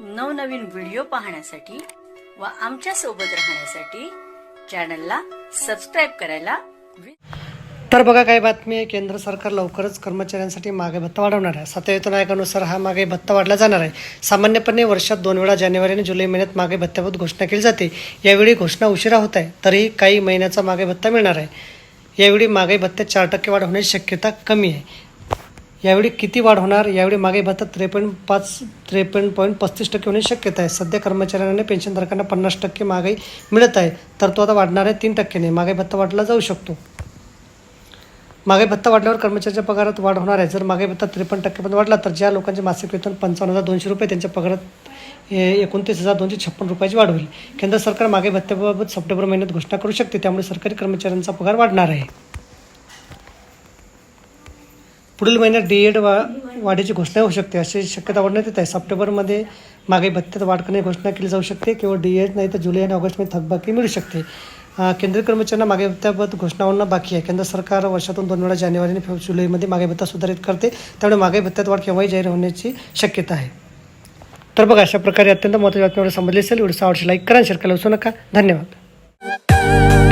नवनवीन व्हिडिओ पाहण्यासाठी व आमच्यासोबत राहण्यासाठी चॅनलला सबस्क्राईब करायला तर बघा काही बातमी आहे. केंद्र सरकार लवकरच कर्मचाऱ्यांसाठी मागे भत्ता वाढवणार आहे. सत्तायुत आयोगानुसार हा मागे भत्ता वाढला जाणार आहे. सामान्यपणे वर्षात दोन वेळा जानेवारी आणि जुलै महिन्यात मागे भत्त्याबाबत घोषणा केली जाते. यावेळी घोषणा उशिरा होत आहे. तरीही काही महिन्याचा मागे भत्ता मिळणार आहे. यावेळी मागे भत्त्यात चार टक्के वाढ होण्याची शक्यता कमी आहे. यावेळी किती वाढ होणार? यावेळी मागे भत्ता त्रेपन्न पाच त्रेपन्न पॉईंट पस्तीस टक्के होण्याची शक्यता आहे. सध्या कर्मचाऱ्यांना पेन्शनधारकांना पन्नास टक्के महागाई मिळत आहे. तर तो आता वाढणार आहे तीन टक्क्याने. मागे भत्ता वाढला जाऊ शकतो. मागे भत्ता वाढल्यावर कर्मचाऱ्याच्या पगारात वाढ होणार आहे. जर मागे भत्ता त्रेपन्न टक्केपर्यंत वाढला तर ज्या लोकांचे मासिक वेतन पंचावन्न हजार दोनशे रुपये त्यांच्या पगारात ए, एकोणतीस हजार दोनशे छप्पन रुपयाची वाढ होईल. केंद्र सरकार मागे भत्त्याबाबत सप्टेंबर महिन्यात घोषणा करू शकते. त्यामुळे सरकारी कर्मचाऱ्यांचा पगार वाढणार आहे. पुढील महिन्यात डी एड वा वाढीची घोषणा होऊ शकते अशी शक्यता वाढण्यात येत आहे. सप्टेंबरमध्ये मागे भत्त्यात वाढ करण्याची घोषणा केली जाऊ शकते किंवा डी एड नाही तर जुलै आणि ऑगस्टमध्ये थकबाकी मिळू शकते. केंद्रीय कर्मचाऱ्यांना मागे भत्त्याबाबत घोषणा होणं बाकी आहे. केंद्र सरकार वर्षातून दोन वेळा जानेवारी आणि फेब्रुवारी जुलैमध्ये मागे भत्ता सुधारित करते त्यामुळे मागे भत्त्यात वाढ केव्हाही जाहीर होण्याची शक्यता आहे. तर बघा अशा प्रकारे अत्यंत महत्त्वाची बातमी समजली असेल व्हिडिओ आवडशी लाईक करा शेअर करायला विसरू नका. धन्यवाद.